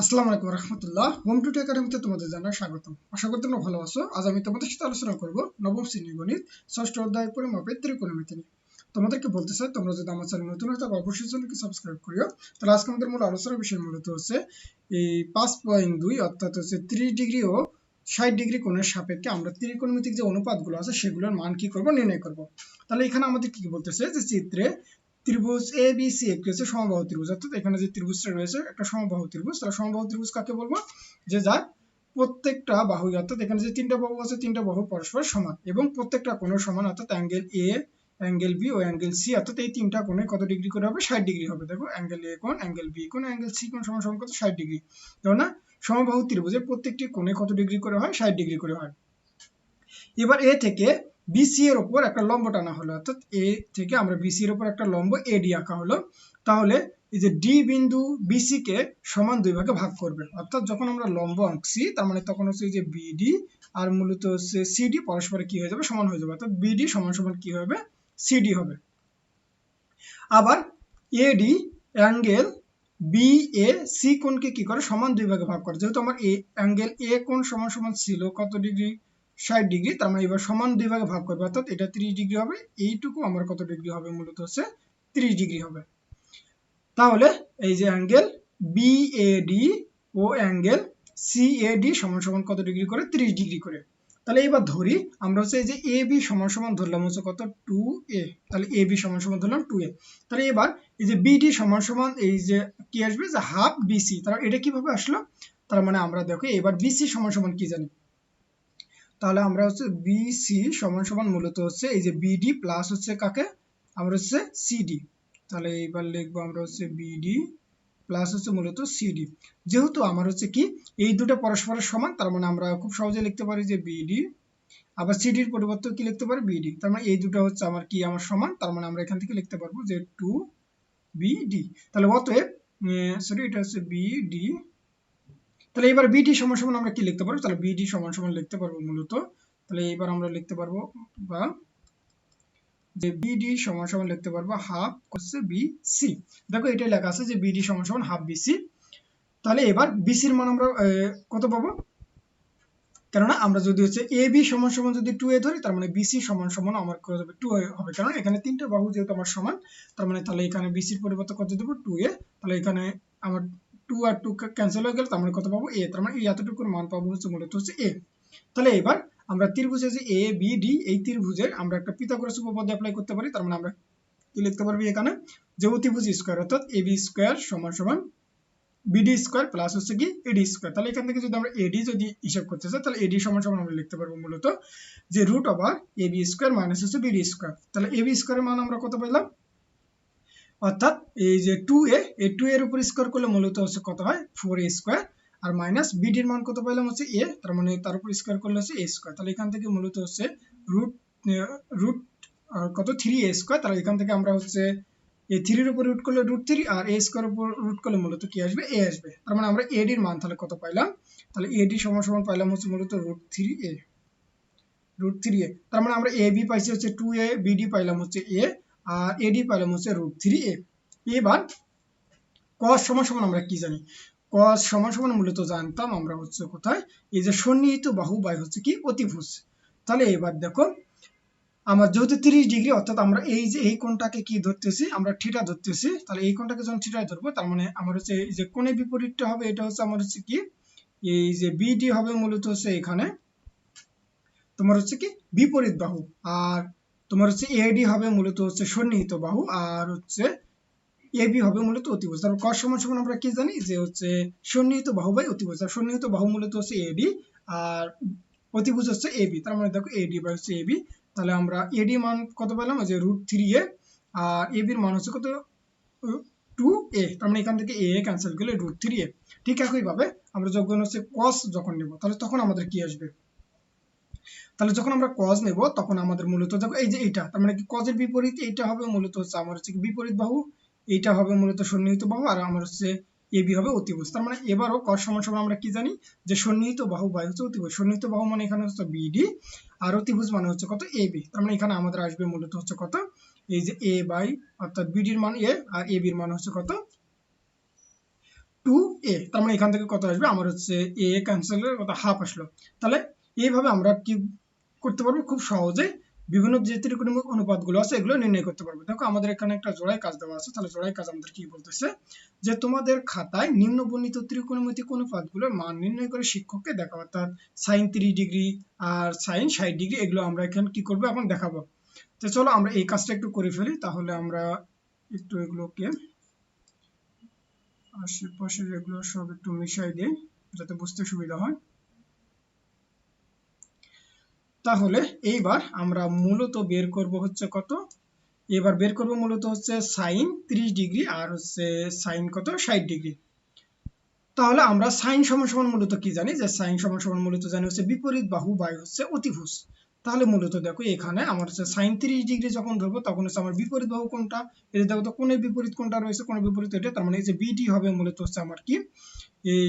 আসসালামু আলাইকুম রহমতুল্লাহ। হোম টুটি একাডেমিতে তোমাদের জানাই স্বাগতম। আশা করি তোমরা ভালো আছো। আজ আমি তোমাদের সাথে আলোচনা করব নবম গণিত, ষষ্ঠ অধ্যায়, পরিমাপের ত্রিকোণমিতি নিয়ে। তোমাদেরকে বলতে চাই, তোমরা যদি আমার চ্যানেল নতুন হয়ে থাকো, অবশ্যই চ্যানেলকে সাবস্ক্রাইব করিও। তাহলে আজকে আমাদের মূল আলোচনার বিষয় মূলত হচ্ছে এই পাঁচ পয়েন্ট দুই, অর্থাৎ হচ্ছে ত্রিশ ডিগ্রি ও ষাট ডিগ্রি কোণের সাপেক্ষে আমরা ত্রিকোণমিতিক যে অনুপাতগুলো আছে, সেগুলোর মান কি করব, নির্ণয় করব। তাহলে এখানে আমাদের কি বলতেছে? যে চিত্রে ত্রিভুজ এ বি সি একটি হচ্ছে সমবাহু ত্রিভুজ। অর্থাৎ এখানে যে ত্রিভুজটা রয়েছে, একটা সমবাহু ত্রিভুজ। তাহলে সমবাহু ত্রিভুজ কাকে বলব? যে যার প্রত্যেকটা বাহু, অর্থাৎ এখানে যে তিনটা বাহু আছে, তিনটা বাহু পরস্পর সমান এবং প্রত্যেকটা কোণ সমান, অর্থাৎ অ্যাঙ্গেল এ অ্যাঙ্গেল বি ও অ্যাঙ্গেল সি অর্থাৎ এই তিনটা কোণে কত ডিগ্রি করে হবে? ষাট ডিগ্রি হবে। দেখো অ্যাঙ্গেল এ কোণ অ্যাঙ্গেল বি কোণ অ্যাঙ্গেল সি কোণ সমান সমান কত? ষাট ডিগ্রি দেখো না? সমবাহু ত্রিভুজের প্রত্যেকটি কোণে কত ডিগ্রি করে হয়? ষাট ডিগ্রি করে হয়। এবার এ থেকে বিসি এর উপর একটা লম্ব টানা হলো, অর্থাৎ এ থেকে আমরা বিসি এর উপর একটা লম্ব এডি আঁকা হলো। তাহলে এই যে ডি বিন্দু বিসি কে সমান দুই ভাগে ভাগ করবে, অর্থাৎ যখন আমরা লম্ব আঁকছি, তার মানে তখন হচ্ছে এই যে বিডি আর মূলত হচ্ছে সিডি পরস্পর কি হয়ে যাবে? সমান হয়ে যাবে, অর্থাৎ বিডি সমান সমান কি হবে? সিডি হবে। আবার AD angle B A C কোণকে কি করে? সমান দুই ভাগে ভাগ করে। যেহেতু আমার এ অ্যাঙ্গেল এ কোণ সমান সমান ছিল, কত ডিগ্রি? ষাট ডিগ্রি তার মানে এবার সমান দুই ভাগে ভাগ করবে, অর্থাৎ এটা ত্রিশ ডিগ্রি হবে, এইটুকু আমার কত ডিগ্রি হবে? মূলত হচ্ছে ত্রিশ ডিগ্রি হবে। তাহলে এই যে অ্যাঙ্গেল বিএডি ও অ্যাঙ্গেল সিএডি সমান সমান কত ডিগ্রি করে? ত্রিশ ডিগ্রি করে। তাহলে এবার ধরি, আমরা হচ্ছে এই যে এ বি সমান সমান ধরলাম, হচ্ছে কত? টু এ তাহলে এ বি সমান সমান ধরলাম টু এ তাহলে এবার এই যে বিডি সমান সমান এই যে কি আসবে? যে হাফ বিসি তাহলে এটা কীভাবে আসলো? তার মানে আমরা দেখো, এবার বিসি সমান সমান কি জানি? তাহলে আমরা হচ্ছে বিসি সমান সমান মূলত হচ্ছে এই যে বিডি প্লাস হচ্ছে কাকে? আমরা হচ্ছে সিডি তাহলে এইবার লিখব আমরা হচ্ছে বিডি প্লাস হচ্ছে মূলত সিডি যেহেতু আমার হচ্ছে কি, এই দুটো পরস্পরের সমান, তার মানে আমরা খুব সহজে লিখতে পারি যে বিডি আবার সিডির পরিবর্তে কি লিখতে পারি? বিডি তার মানে এই দুটো হচ্ছে আমার কি আমার সমান, তার মানে আমরা এখান থেকে লিখতে পারব যে টু বিডি তাহলে অতএব সরি এটা হচ্ছে বিডি তাহলে এবার বিডি সমান সমান আমরা কি লিখতে পারব? তাহলে বিডি সমান সমান লিখতে পারব মূলত। তাহলে এবার আমরা লিখতে পারব বা যে বিডি সমান সমান লিখতে পারব হাফ হচ্ছে বিসি দেখো এটাই লেখা আছে যে বিডি সমান সমান হাফ বিসি তাহলে এবার বিসির মান আমরা কত পাবো? কেননা আমরা যদি হচ্ছে এ বি সমান সমান যদি টু এ ধরি, তার মানে বিসি সমান সমান আমার হবে টু এ হবে। কারণ এখানে তিনটা বাহু যেহেতু আমার সমান, তার মানে তাহলে এখানে বিসির পরিবর্তে কত দেবো? টু এ তাহলে এখানে আমার টু আর টু ক্যান্সেল হয়ে গেল তার মানে কত পাবো এ তার মানে এই এতটুকুর মান পাবো হচ্ছে মূলত হচ্ছে এ তাহলে এবার আমরা ত্রিভুজে যে এ বি ডি এই ত্রিভুজের আমরা একটা পিথাগোরাস উপপাদ্য অ্যাপ্লাই করতে পারি, তার মানে আমরা কি লিখতে পারবি এখানে? যে অতিভুজ স্কোয়ার অর্থাৎ এ বি স্কোয়ার সমান সমান বিডি স্কোয়ার প্লাস হচ্ছে কি এডি স্কোয়ার তাহলে এখান থেকে যদি আমরা এডি যদি হিসাব করতে চাই, তাহলে এডি সমান সমান আমরা লিখতে পারব মূলত যে root over A B square minus হচ্ছে বিডি স্কোয়ার তাহলে এ বি স্কোয়ারের মান আমরা কত পেলাম? অর্থাৎ এই যে টু এ এই টু এর উপর স্কোয়ার করলে মূলত হচ্ছে কত হয়? ফোর এ স্কোয়ার আর মাইনাস বিডির মান কত পাইলাম হচ্ছে এ তার মানে তার উপর স্কোয়ার করলে হচ্ছে এ স্কোয়ার তাহলে এখান থেকে মূলত হচ্ছে রুট রুট কত? থ্রি এ স্কোয়ার তাহলে এখান থেকে আমরা হচ্ছে এ থ্রির উপর রুট করলে রুট থ্রি আর এ স্কোয়ার উপর রুট করলে মূলত কি আসবে? এ আসবে। তার মানে আমরা এডির মান তাহলে কত পাইলাম? তাহলে এডি সমান সমান পাইলাম হচ্ছে মূলত root three A root three A তার মানে আমরা এ বি পাইছি হচ্ছে টু এ বিডি পাইলাম হচ্ছে এ আর এডি পাইলাম হচ্ছে রুট থ্রি এ এবার কস সমান সমান আমরা কি জানি? কস সমান সমান মূলত জানতাম আমরা হচ্ছে কোথায়? এই যে সন্নিহিত বাহু বাই হচ্ছে কি? অতিভুজ। তাহলে এবার দেখো, আমার যেহেতু তিরিশ ডিগ্রি, অর্থাৎ আমরা এই যে এই কোণটাকে কি ধরতেছি? আমরা ঠিটা ধরতেছি। তাহলে এই কোণটাকে যখন ঠিটায় ধরবো, তার মানে আমার হচ্ছে এই যে কোণে বিপরীতটা হবে, এটা হচ্ছে আমার হচ্ছে কি? এই যে বিডি হবে মূলত হচ্ছে এখানে। তোমার হচ্ছে কি? বিপরীত বাহু। আর তোমার হচ্ছে এডি হবে মূলত হচ্ছে সন্নিহিত বাহু আর হচ্ছে এবি হবে মূলত অতিভুজ। তারপর কস সমান সমান আমরা কি জানি? যে হচ্ছে সন্নিহিত বাহু বাই অতিভুজ। আর সন্নিহিত বাহু মূলত হচ্ছে এডি আর অতিভুজ হচ্ছে এবি তার মানে দেখো এডি বাই হচ্ছে এবি তাহলে আমরা এডি মান কত পেলাম? যে রুট থ্রি এ আর এবির মান হচ্ছে কত? টু এ তার মানে এখান থেকে এ ক্যান্সেল করলে রুট থ্রি এ ঠিক একইভাবে আমরা যখন হচ্ছে কস যখন নেব, তাহলে তখন আমাদের কি আসবে? তাহলে যখন আমরা কজ নেব, তখন আমাদের মূলত দেখো এই যে এইটা, তার মানে কি কজের বিপরীত, এইটা হবে মূলত হচ্ছে আমার হচ্ছে বিপরীত বাহু, এইটা হবে মূলত সন্নিহিত বাহু, আর আমার হচ্ছে এবি হবে অতিভুজ তার মানে এবারও কস সমান সমান আমরা কি জানি? যে সন্নিহিত বাহু বাই হচ্ছে অতিভুজ সন্নিহিত বাহু মানে এখানে হচ্ছে বিডি আর অতিভুজ মানে হচ্ছে কত? এবি তার মানে এখানে আমাদের আসবে মূলত হচ্ছে কত? এই যে এ বাই, অর্থাৎ বিডির মান এ আর এ বির মান হচ্ছে কত? টু এ তার মানে এখান থেকে কত আসবে? আমার হচ্ছে এ ক্যান্সেল কত হাফ আসলো। তাহলে এইভাবে আমরা কি করতে পারব? খুব সহজে বিভিন্ন যে ত্রিকোণমিক অনুপাতগুলো আছে, এগুলো নির্ণয় করতে পারব। দেখো, আমাদের এখানে একটা জোড়াই কাজ দেওয়া আছে। তাহলে জোড়াই কাজ আমাদের কি বলতেছে? যে তোমাদের খাতায় নিম্ন বর্ণিত ত্রিকোণমিতিক অনুপাতগুলোর মান নির্ণয় করে শিক্ষককে দেখাবো অর্থাৎ সাইন ত্রি ডিগ্রি আর সাইন ষাট ডিগ্রি, এগুলো আমরা এখানে কি করব? এখন দেখাবো। তো চলো, আমরা এই কাজটা একটু করে ফেলি। তাহলে আমরা একটু এগুলোকে আশেপাশে এগুলো সব একটু মিশাই দিই, যাতে বুঝতে সুবিধা হয়। তাহলে এইবার আমরা মূলত বের করব হচ্ছে কত? এবার বের করব মূলত হচ্ছে সাইন 30 ডিগ্রি আর হচ্ছে সাইন কত? 60 ডিগ্রি। তাহলে আমরা সাইন সমান মূলত কি জানি? যে সাইন সমান মূলত জানি হচ্ছে বিপরীত বাহু বাই হচ্ছে অতিভুজ। তাহলে মূলত দেখো এখানে আমার হচ্ছে সাইন 30 ডিগ্রি যখন ধরবো, তখন হচ্ছে আমার বিপরীত বাহু কোনটা? এই দেখো তো কোণের বিপরীত কোনটা রয়েছে? কোণের বিপরীত এটা, তার মানে যে বিডি হবে মূলত হচ্ছে আমার কি? এই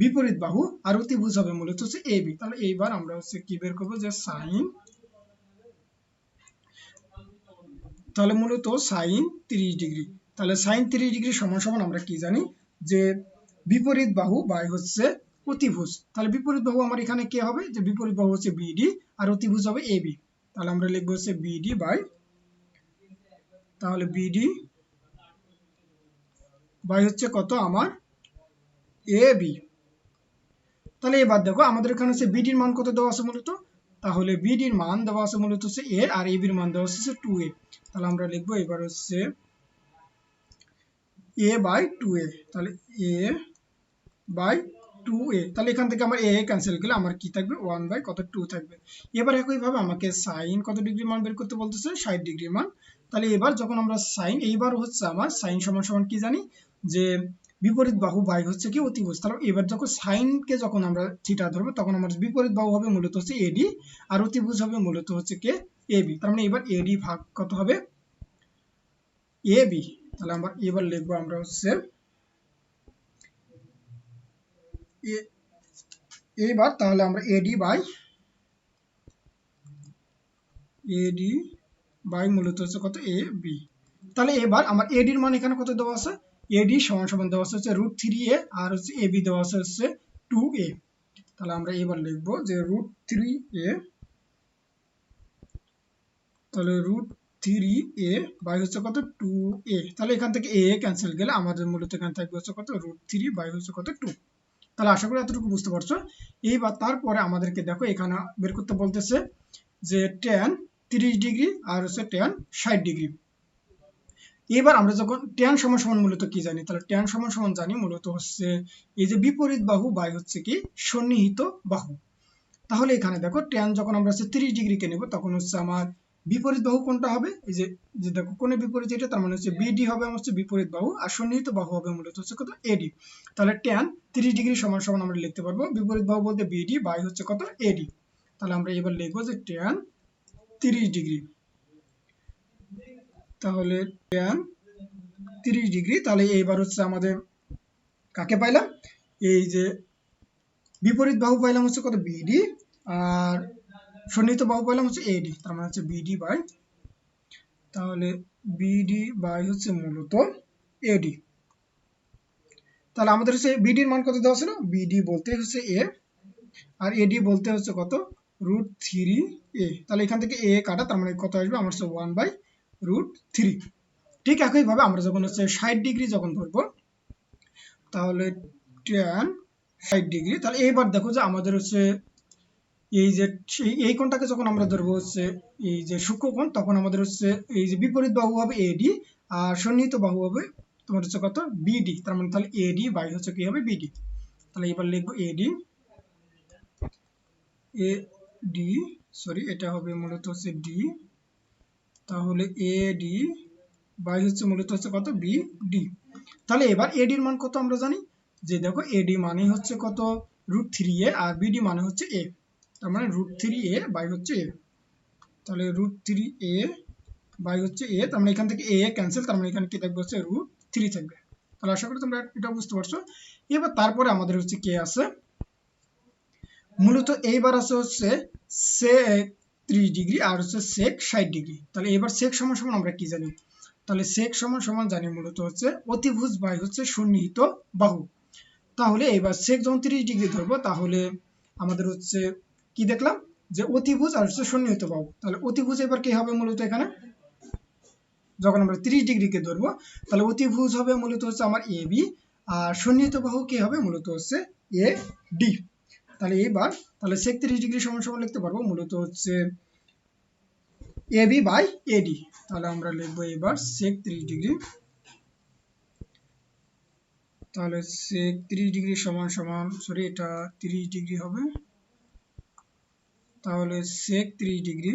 বিপরীত বাহু আর অতিভুজ হবে মূলত হচ্ছে এ বি। তাহলে এইবার আমরা হচ্ছে কি বের করব? যে সাইন তাহলে মূলত সাইন তিরিশ ডিগ্রি। তাহলে সাইন তিরিশ ডিগ্রি সমান সমান আমরা কি জানি? যে বিপরীত বাহু বাই হচ্ছে অতিভুজ তাহলে বিপরীত বাহু আমার এখানে কে হবে? যে বিপরীত বাহু হচ্ছে বিডি আর অতিভুজ হবে এ বি। তাহলে আমরা লিখব হচ্ছে বিডি বাই তাহলে বিডি বাই হচ্ছে কত? আমার এ বি। তাহলে এবার দেখো, আমাদের এখানে হচ্ছে বিডির মান কত দেওয়া আছে মূলত? তাহলে বিডির মান দেওয়া আছে মূলত হচ্ছে এ আর এ বির মান দেওয়া হচ্ছে টু এ তাহলে আমরা লিখব এবার হচ্ছে এ বাই টু এ তাহলে এ বাই টু এ তাহলে এখান থেকে আমার এ ক্যান্সেল করলে আমার কি থাকবে? ওয়ান বাই কত? টু থাকবে। এবার একইভাবে আমাকে সাইন কত ডিগ্রি মান বের করতে বলতেছে? ষাট ডিগ্রি মান। তাহলে এবার যখন আমরা সাইন এইবার হচ্ছে আমার সাইন সমান সমান কি জানি? যে বিপরীত বাহু বাই হচ্ছে কি অতিভুজ তাহলে এবার যখন সাইনকে যখন আমরা থিটা ধরবো, তখন আমার বিপরীত বাহু হবে মূলত হচ্ছে এডি আর অতিভুজ হবে মূলত হচ্ছে কে? এবি তার মানে এবার এডি ভাগ কত হবে? এবি তাহলে আমরা এবার লিখব আমরা হচ্ছে এবার তাহলে আমরা এডি বাই এডি বাই মূলত হচ্ছে কত? এ বি তাহলে এবার আমার এডির মান এখানে কত দেওয়া আছে? এডি সমান সমান দেওয়া হচ্ছে রুট থ্রি এ আর হচ্ছে এ বি দেওয়া হচ্ছে টু এ তাহলে আমরা এবার লিখব যে রুট থ্রি এ তাহলে রুট থ্রি এ বাই হচ্ছে কত টু এ তাহলে এখান থেকে এ ক্যান্সেল গেলে আমাদের মূলত এখানে থাকবে হচ্ছে কত রুট থ্রি বাই হচ্ছে কত টু তাহলে আশা করি এতটুকু বুঝতে পারছ। এইবার তারপরে আমাদেরকে দেখো এখানে বের করতে বলতেছে যে টেন তিরিশ ডিগ্রি আর হচ্ছে টেন ষাট ডিগ্রি এবার আমরা যখন ট্যান সমান সমান মূলত কি জানি? তাহলে ট্যান সমান সমান জানি মূলত হচ্ছে এই যে বিপরীত বাহু বাই হচ্ছে কি? সন্নিহিত বাহু। তাহলে এখানে দেখো ট্যান যখন আমরা হচ্ছে তিরিশ ডিগ্রিকে নেব, তখন হচ্ছে আমার বিপরীত বাহু কোনটা হবে? এই যে যে দেখো কোনে বিপরীত এটা, তার মানে হচ্ছে বিডি হবে, আমার হচ্ছে বিপরীত বাহু, আর সন্নিহিত বাহু হবে মূলত হচ্ছে কত? এডি তাহলে ট্যান তিরিশ ডিগ্রি সমান সমান আমরা লিখতে পারব, বিপরীত বাহু বলতে বিডি বাই হচ্ছে কত? এডি তাহলে আমরা এবার লিখব যে ট্যান তিরিশ ডিগ্রি। তাহলে ট্যান তিরিশ ডিগ্রি, তাহলে এইবার হচ্ছে আমাদের কাকে পাইলাম? এই যে বিপরীত বাহু পাইলাম হচ্ছে কত? বিডি আর সন্নিহিত বাহু পাইলাম হচ্ছে এডি তার মানে হচ্ছে বিডি বাই তাহলে বিডি বাই হচ্ছে মূলত এডি তাহলে আমাদের হচ্ছে বিডির মান কত দেওয়া ছিল? বিডি বলতে হচ্ছে এ আর এডি বলতে হচ্ছে কত? রুট থ্রি এ তাহলে এখান থেকে এ কাটা, তার মানে কত আসবে? আমার হচ্ছে ওয়ান বাই রুট থ্রি ঠিক একইভাবে আমরা যখন হচ্ছে ষাট ডিগ্রি যখন ধরবো, তাহলে টেন ষাট ডিগ্রি। তাহলে এইবার দেখো যে আমাদের হচ্ছে এই যে এই কোণটাকে যখন আমরা ধরবো হচ্ছে এই যে সূক্ষ্মকোণ তখন আমাদের হচ্ছে এই যে বিপরীত বাহু হবে এডি আর সন্নিহিত বাহু হবে তোমার হচ্ছে কত? বিডি তার মানে তাহলে এডি বাই হচ্ছে কি হবে? বিডি তাহলে এবার লিখব এডি এ ডি সরি এটা হবে মূলত হচ্ছে ডি তাহলে এ ডি বাই হচ্ছে মূলত হচ্ছে কত? বি ডি তাহলে এবার এডির মান কত আমরা জানি? যে দেখো এডি মানে হচ্ছে কত? রুট থ্রি এ আর বিডি মানে হচ্ছে এ তার মানে রুট থ্রি এ বাই হচ্ছে এ তাহলে রুট থ্রি এ বাই হচ্ছে এ তার মানে এখান থেকে এ ক্যান্সেল তার মানে এখানে কি থাকবে? হচ্ছে রুট থ্রি থাকবে। তাহলে আশা করি তোমরা এটা বুঝতে পারছ। এবার তারপরে আমাদের হচ্ছে কে আছে? মূলত এইবার আছে হচ্ছে সে ত্রিশ ডিগ্রি আর হচ্ছে সেক ষাট ডিগ্রি। তাহলে এবার সেক সমান সমান আমরা কি জানি? তাহলে সেক সমান সমান জানি মূলত হচ্ছে অতিভুজ বাই হচ্ছে সন্নিহিত বাহু। তাহলে এবার সেক যখন তিরিশ ডিগ্রি ধরবো, তাহলে আমাদের হচ্ছে কি দেখলাম? যে অতিভুজ আর হচ্ছে সন্নিহিত বাহু। তাহলে অতিভুজ এবার কি হবে মূলত এখানে? যখন আমরা তিরিশ ডিগ্রিকে ধরবো, তাহলে অতিভুজ হবে মূলত হচ্ছে আমার এ বি আর সন্নিহিত বাহু কি হবে? মূলত হচ্ছে এ ডি তাহলে এবার তাহলে সেক তিরিশ ডিগ্রি সমান সমান লিখতে পারব, মূলত হচ্ছে এ বি বাই এডি তাহলে আমরা লিখব এবার সেক তিরিশ ডিগ্রি। তাহলে সেক তিরিশ ডিগ্রি সমান সমান সরি এটা তিরিশ ডিগ্রি হবে। তাহলে সেক তিরিশ ডিগ্রি।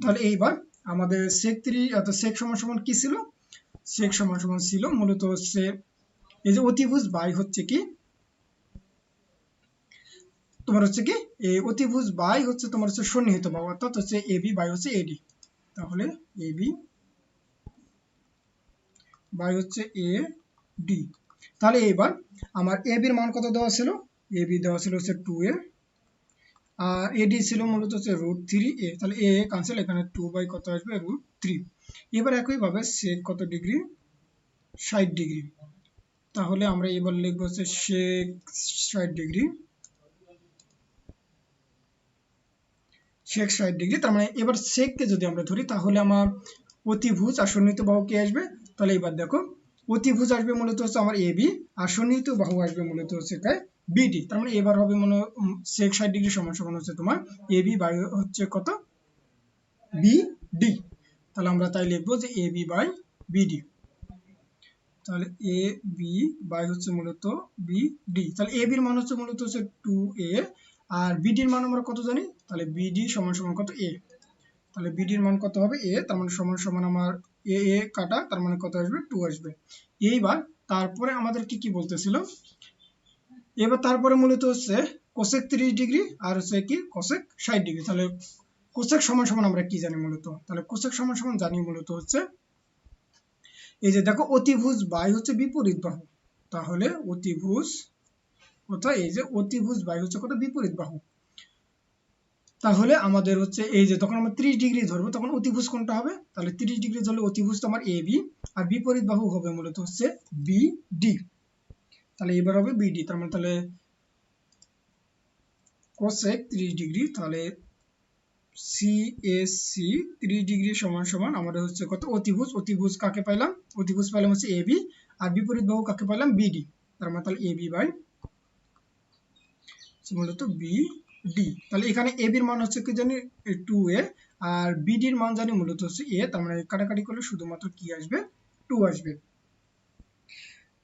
তাহলে এইবার আমাদের সেক তিরিশ অর্থাৎ সেক সমান সমান কি ছিল? সেক সমান সমান ছিল, মূলত হচ্ছে এই যে অতিভুজ বাই হচ্ছে কি? তোমার হচ্ছে কি অতিভুজ বাই হচ্ছে তোমার হচ্ছে সন্নিহিত বাহু, অর্থাৎ হচ্ছে এ বি বাই হচ্ছে এডি তাহলে এ বি বাই হচ্ছে এ ডি। তাহলে এবার আমার এবির মান কত দেওয়া ছিল? এ বি দেওয়া ছিল হচ্ছে টু এ। আর এডি ছিল মূলত হচ্ছে রুট থ্রি এ। তাহলে এ ক্যান্সেল এখানে টু বাই কত আসবে? Root three. এবার একইভাবে সেক কত ডিগ্রি? ষাট ডিগ্রি। তাহলে আমরা এবার লিখব হচ্ছে সেক ষাট ডিগ্রি। সেক ষাট ডিগ্রি তার মানে এবার সেককে যদি আমরা ধরি, তাহলে আমার অতিভুজ আর সন্নিহিত বাহু কে আসবে? তাহলে এবার দেখো, অতিভুজ আসবে মূলত হচ্ছে আমার এ বি আর সন্নিহিত বাহু আসবে মূলত হচ্ছে তাই বিডি তার মানে এবার হবে মনে সেক ষাট ডিগ্রি সমান সমান হচ্ছে তোমার এ বি বাই হচ্ছে কত? বি ডি তাহলে আমরা তাই লিখব যে এ বি বাই বিডি তাহলে এ বি বাই হচ্ছে মূলত বি ডি তাহলে এ বির মান হচ্ছে মূলত হচ্ছে টু এ আর বিডির মান আমরা কত জানি? তাহলে বিডি সমান সমান কত? এ তাহলে বিডির মান কত হবে? এ তার মানে সমান সমান আমার এ এ কাটা, তার মানে কত আসবে? টু আসবে। এইবার তারপরে আমাদের কি কি বলতেছিল? এবার তারপরে মূলত হচ্ছে কোসেক তিরিশ ডিগ্রি আর হচ্ছে কি কোসেক ষাট ডিগ্রি। তাহলে কোসেক সমান সমান আমরা কি জানি মূলত? তাহলে কোসেক সমান সমান জানি মূলত হচ্ছে এই যে দেখো অতিভুজ বাই হচ্ছে বিপরীত বাহু। তাহলে অতিভুজ কোথায় এই যে অতিভুজ বাই হচ্ছে কত বিপরীত বাহু। তাহলে আমাদের হচ্ছে এই যে তখন আমরা ত্রিশ ডিগ্রি ধরবো, তখন অতিভুজ কোনটা হবে? তাহলে ত্রিশ ডিগ্রি ধরলে অতিভুজ তো আমার এ বি আর বিপরীত বাহু হবে মূলত হচ্ছে বি ডি তাহলে এবার হবে বিডি তার মানে তাহলে কোসেক ত্রিশ ডিগ্রি, তাহলে সি এস সি ত্রিশ ডিগ্রি সমান সমান আমাদের হচ্ছে কত? অতিভুজ। অতিভুজ কাকে পাইলাম? অতিভুজ পাইলাম হচ্ছে এ বি আর বিপরীত বাহু কাকে পাইলাম? বিডি তার মানে তাহলে এ বি বাই মূলত বি ডি তাহলে এখানে এ বির মান হচ্ছে কি জানি? টু এ আর বিডির মান জানি মূলত হচ্ছে এ তার মানে কাটাকাটি করলে শুধুমাত্র কি আসবে? টু আসবে।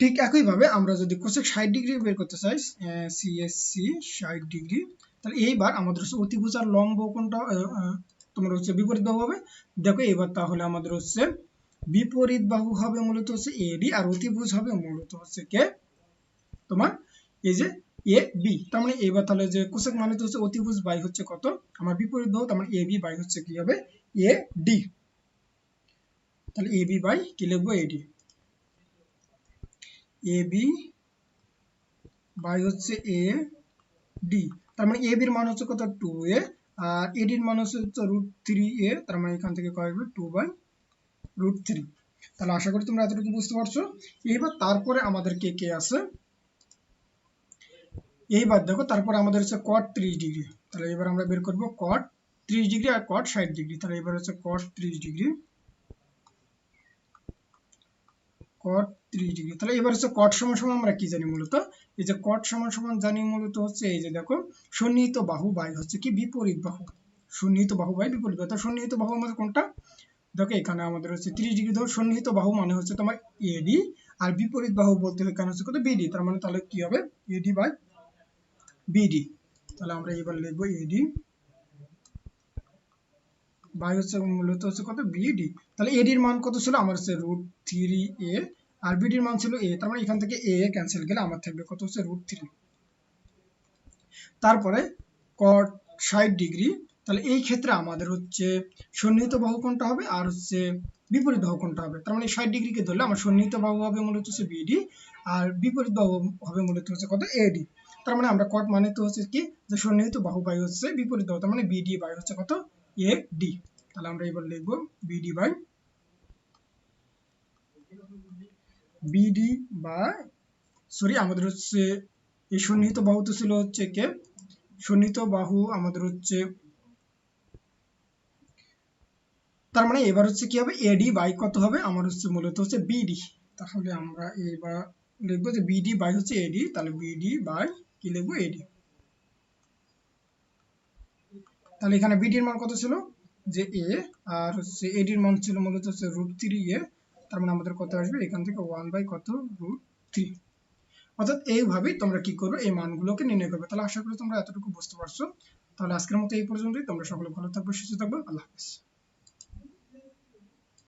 ঠিক একইভাবে আমরা যদি কোসেক ষাট ডিগ্রি বের করতে চাই সিএসসি ষাট ডিগ্রি, তাহলে এইবার আমাদের হচ্ছে অতিভুজ আর লম্ব কোনটা তোমার হচ্ছে বিপরীত বাহু হবে? দেখো এবার তাহলে আমাদের হচ্ছে বিপরীত বাহু হবে মূলত হচ্ছে এডি আর অতিভুজ হবে মূলত হচ্ছে কে? তোমার এই যে এ বি তার মানে এবার তাহলে যে কোসেক মানে তো হচ্ছে অতিভুজ বাই হচ্ছে কত? আমার বিপরীত বাহু তার মানে এ বি বাই হচ্ছে কি হবে? এ ডি তাহলে এ বি বাই কি লিখব? এডি এ বি বাই হচ্ছে এ ডি তার মানে এ বির মান হচ্ছে কত? টু এ আর এডির মান হচ্ছে রুট থ্রি এ তার মানে এখান থেকে কয় হবে? টু বাই রুট থ্রি তাহলে আশা করি তোমরা এতটুকু বুঝতে পারছ। এইবার তারপরে আমাদের কে কে আছে? এইবার দেখো, তারপরে আমাদের হচ্ছে কট ত্রিশ ডিগ্রি তাহলে এবার আমরা বের করব কট ত্রিশ ডিগ্রি আর কট ষাট ডিগ্রি তাহলে এবার হচ্ছে কট ত্রিশ ডিগ্রি কট ত্রিশ ডিগ্রি তাহলে এবার হচ্ছে কট সমান সমান আমরা কি জানি মূলত? এই যে কট সমান সমান জানি মূলত হচ্ছে এই যে দেখো, সন্নিহিত বাহু বাই হচ্ছে কি বিপরীত বাহু। সন্নিহিত বাহু বাই বিপরীত বাহু। সন্নিহিত বাহু আমাদের কোনটা? দেখো এখানে আমাদের হচ্ছে ত্রিশ ডিগ্রি ধরো, সন্নিহিত বাহু মানে হচ্ছে তোমার এডি আর বিপরীত বাহু বলতে এখানে হচ্ছে কত? বিডি তার মানে তাহলে কি হবে? এডি বাই বিডি তাহলে আমরা এবার লিখব এডি বাই হচ্ছে মূলত হচ্ছে কত? বিডি তাহলে এডির মান কত ছিল? আমার হচ্ছে রুট থ্রি এ আর বিডির মান ছিল এ তার মানে এখান থেকে এ ক্যান্সেল গেলে আমার থাকবে কত হচ্ছে? রুট থ্রি তারপরে কট ষাট ডিগ্রি তাহলে এই ক্ষেত্রে আমাদের হচ্ছে সন্নিহিত বাহু কোনটা হবে? আর হচ্ছে বিপরীত বাহু কোনটা হবে? তার মানে ষাট ডিগ্রিকে ধরলে আমার সন্নিহিত বাহু হবে মূলত হচ্ছে বিডি আর বিপরীত বাহু হবে মূলত হচ্ছে কত? এডি তার মানে আমরা কট মানে তো হচ্ছে কি? যে সন্নিহিত বাহু বাই হচ্ছে বিপরীত বাহু, তার মানে বিডি বাই হচ্ছে কত? এ ডি তাহলে আমরা এবার লিখব বিডি বাই বিডি বা সরি আমাদের হচ্ছে এই সন্নিহিত বাহু তো ছিল হচ্ছে কে? সন্নিহিত বাহু আমাদের হচ্ছে তার মানে এবার হচ্ছে কি হবে? এডি বাই কত হবে? আমার হচ্ছে মূলত হচ্ছে বিডি তাহলে আমরা এবার লিখব যে বিডি বাই হচ্ছে এডি তাহলে বিডি বাই কি লিখব এডি তাহলে এখানে বিডির মান কত ছিল? যে এ আর হচ্ছে এডির মান ছিল মূলত হচ্ছে রুট থ্রি এ। তার মানে আমাদের কত আসবে? এখান থেকে ওয়ান বাই কত? রুট থ্রি অর্থাৎ এইভাবেই তোমরা কি করবে? এই মানগুলোকে নির্ণয় করবে। তাহলে আশা করি তোমরা এতটুকু বুঝতে পারছ। তাহলে আজকের মতো এই পর্যন্তই। তোমরা সকলে ভালো থাকবে, সুস্থ থাকবে। আল্লাহ হাফিজ।